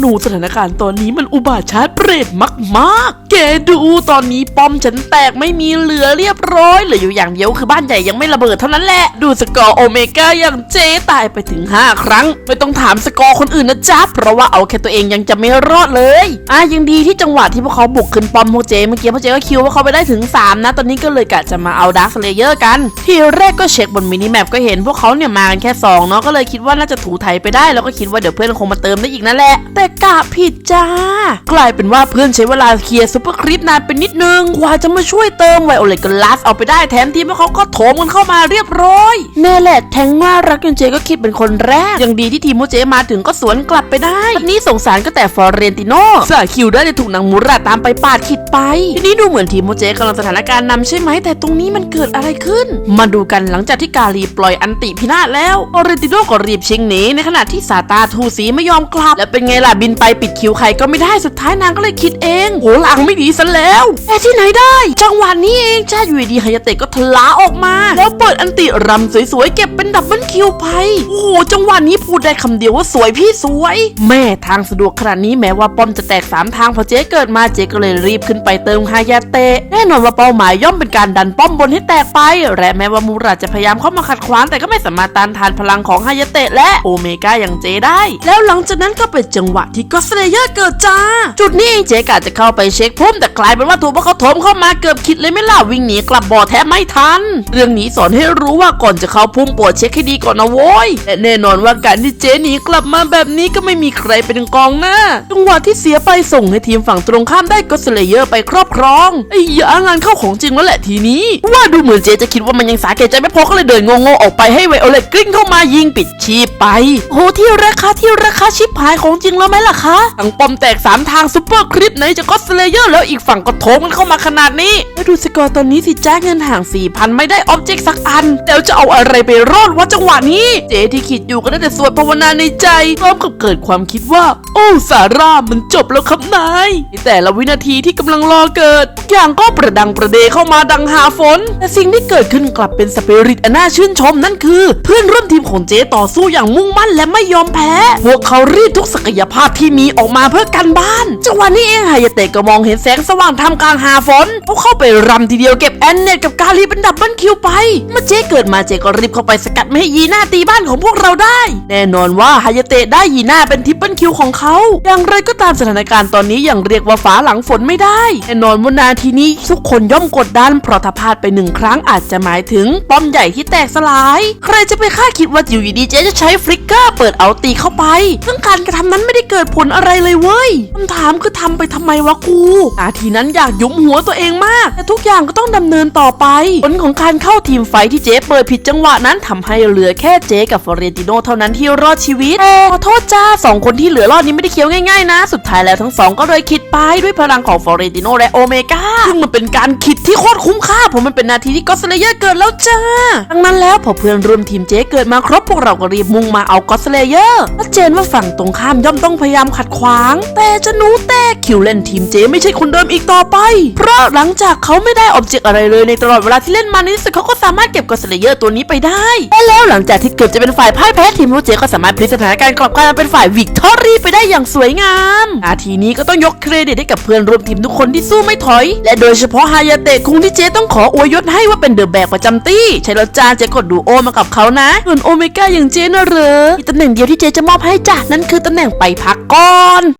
หนูสถานการณ์ตอนนี้มันอุบาทชาร์จเปรตมากๆแก ดูตอนนี้ป้อมฉันแตกไม่มีเหลือเรียบร้อยเหลืออยู่อย่างเดียวคือบ้านใหญ่ยังไม่ระเบิดเท่านั้นแหละดูสกอร์โอเมก้าอย่างเจตายไปถึง 5 ครั้ง ไม่ต้องถามสกอร์คนอื่นนะจ๊ะเพราะว่าเอาแค่ตัวเองยังจะไม่รอดเลยอะยังดีที่จังหวะที่พวกเขาบุกขึ้นป้อมพวกเจเมื่อกี้พวกเจก็คิวว่าเขาไปได้ถึง 3 นะ ตอนนี้ก็เลยกะจะมาเอาดาร์คเลเยอร์กัน ทีแรกก็เช็คบนมินิแมปก็เห็นพวกเขาเนี่ยมากันแค่สองเนาะก็เลยคิดว่าน่าจะถูไถไปได้แล้วก็คิดว่าเดี๋ยวเพื่อนคงมาเติมได้อีกนั่นแหละ แต่กะผิดจ้ากลายเป็นว่าเพื่อนใช้เวลาเคลียร์ซุปปอร์คริปนานไปนิดนึงกว่าจะมาช่วยเติมไวโอเลตก็ลัสเอาไปได้แถมทีมเขาก็โถมกันเข้ามาเรียบร้อยแน่แหละแทงว่ารักยนเจก็คิดเป็นคนแรก ยังดีที่ทีมโมเจมาถึงก็สวนกลับไปได้วันนี้สงสารก็แต่ฟอร์เรนติโนสาคิวได้ถูกนางมูราตามไปปาดขิดไป ทีนี้ดูเหมือนทีมโมเจกำลังสถานการณ์นำใช่ไหม แต่ตรงนี้มันเกิดอะไรขึ้น มาดูกันหลังจากที่กาลีปล่อยอันติพินาศแล้วฟอร์เรนติโนก็รีบชิงหนีในขณะที่ซาตาทูสีไม่ยอมกลับ แล้วเป็นไงล่ะบินไปปิดคิวใครก็ไม่ได้สุดท้ายนางก็เลยคิดเองโหหลังไม่ดีซะแล้วแต่ที่ไหนได้ จังหวะนี้เองจ้าอยู่ดีฮายาเตะก็ทะลาออกมา แล้วเปิดอันติรำสวยๆเก็บเป็นดับเบิลคิวไปโอ้โหจังหวะนี้พูดได้คำเดียวว่าสวยพี่สวย แม่ทางสะดวกขนาดนี้แม้ว่าป้อมจะแตกสามทางพอเจ๊เกิดมาเจ๊ก็เลยรีบขึ้นไปเติมฮายาเตะแน่นอนว่าเป้าหมายย่อมเป็นการดันป้อมบนให้แตกไปและแม้ว่ามูราจะพยายามเข้ามาขัดขวางแต่ก็ไม่สามารถต้านทานพลังของฮายาเตะและโอเมก้าอย่างเจได้ แล้วหลังจากนั้นก็เป็นจังหวะที่ก็สเลเยอร์เกิดจ้า จุดนี้เองเจ๊กะจะเข้าไปเช็คพุ่มแต่กลายเป็นว่าถูกพวกเขาโถมเข้ามาเกือบคิดเลยไม่ล่ะวิ่งหนีกลับบ่อแทบไม่ทัน เรื่องนี้สอนให้รู้ว่าก่อนจะเข้าพุ่มโปรดเช็คให้ดีก่อนนะโว้ยและแน่นอนว่าการที่เจ๊หนีกลับมาแบบนี้ก็ไม่มีใครเป็นกองหน้าจังหวะที่เสียไปส่งให้ทีมฝั่งตรงข้ามได้ก็สเลเยอร์ไปครอบครองไอ้ยางานเข้าของจริงแล้วแหละทีนี้ ว่าดูเหมือนเจ๊จะคิดว่ามันยังสาแก่ใจไม่พอก็เลยเดินงงๆออกไปให้ไวโอเลตกลิ้งเข้ามายิงปิดชีพไปโอ้ที่ราคาที่ราคาชิปหายของจริงแล้วไหมล่ะคะทั้งปอมแตกสามทางซุปเปอร์คลิปไหนจะก็สเลเยอร์แล้วอีกฝั่งก็โถมกันเข้ามาขนาดนี้แล้วดูสกอร์ตอนนี้สิแจ้าเงินห่างสี่พันไม่ได้ออบเจกต์สักอันแล้วจะเอาอะไรไปรอดวะจังหวะนี้ เจที่คิดอยู่ก็ได้แต่สวดภาวนาในใจพร้อมกับเกิดความคิดว่า โอ้สาร่ามันจบแล้วครับนายแต่ละวินาทีที่กำลังรอเกิดทุกอย่างก็ประดังประเดเข้ามาดังหาฝนแต่สิ่งที่เกิดขึ้นกลับเป็นสเปริตอันน่าชื่นชมนั่นคือ เพื่อนร่วมทีมของเจต่อสู้อย่างมุ่งมั่นและไม่ยอมแพ้ พวกเขารีดทุกศักยภาพที่มีออกมาเพื่อกันบ้านจังหวะนี้เองไฮยาเตะก็มองเห็นแสงสว่างทำกลางหาฝนเขาเข้าไปรำทีเดียวเก็บแอนเนตกับกาลีเป็นดับเบิลคิวไป เมื่อเจเกิดมาเจก็รีบเข้าไปสกัดไม่ให้ยีน่าตีบ้านของพวกเราได้ แน่นอนว่าไฮายาเตะได้ยีน่าเป็นทิปเปิลคิวของเขา อย่างไรก็ตามสถานการณ์ตอนนี้ยังเรียกว่าฟ้าหลังฝนไม่ได้ แน่นอนว่านาทีนี้ทุกคนย่อมกดดันเพราะถ้าพลาดไปหนึ่งครั้งอาจจะหมายถึงป้อมใหญ่ที่แตกสลาย ใครจะไปคาดคิดว่าอยู่ดีเจจะใช้ฟลิกเกอร์เปิดเอาตีเข้าไปซึ่งการกระทำนั้นไม่ได้เกิดผลอะไรเลยเว้ยคำถามคือทำไปทำไมวะกูนาทีนั้นอยากยุมหัวตัวเองมาก แต่ทุกอย่างก็ต้องดำเนินต่อไป ผลของการเข้าทีมไฟที่เจ๊เปิดผิดจังหวะนั้นทำให้เหลือแค่เจ๊กับฟอเรนติโนเท่านั้นที่รอดชีวิตขอโทษจ้าสองคนที่เหลือรอดนี้ไม่ได้เคี้ยวง่ายๆนะ สุดท้ายแล้วทั้งสองก็เลยคิดไปด้วยพลังของฟอเรนติโนและโอเมก้าซึ่งมันเป็นการคิดที่โคตรคุ้มค่าเพราะมันเป็นนาทีที่ก็สเลเยอร์เกิดแล้วจ้าดังนั้นแล้วพอเพื่อนร่วมทีมเจ๊เกิดมาครบพวกเราก็รีบมุ่งมาเอาก็สเลเยอร์ชัดเจนว่าฝั่งตรงข้ามย่อมต้องพยายามขัดขวาง แต่จะนูแต่คิวเล่นทีมเจ๊ไม่ใช่คนเดิมอีกต่อไป เพราะหลังจากเขาไม่ได้ออบเจกต์อะไรเลยในตลอดเวลาที่เล่นมาในที่สุดเขาก็สามารถเก็บก็สเลเยอร์ตัวนี้ไปได้และแล้วหลังจากที่เกือบจะเป็นฝ่ายพ่ายแพ้ทีมโรเจก็สามารถพลิกสถานการณ์กลับกลายมาเป็นฝ่ายวิกตอรี่ไปได้อย่างสวยงามนาทีนี้ก็ต้องยกเครดิตให้กับเพื่อนร่วมทีมทุกคนที่สู้ไม่ถอย และโดยเฉพาะฮายาเตะคุงที่เจ๊ต้องขออวยยศให้ว่าเป็นเดอะแบกประจำตี้ใช้แล้วจ้าเจ๊กดดูโอมากับเขานะส่วนโอเมก้าอย่างเจ๊นะเหรอตำแหน่งเดียวที่เจ๊จะมอบให้จ้ะนั่นคือตำแหน่งไปพักก่อน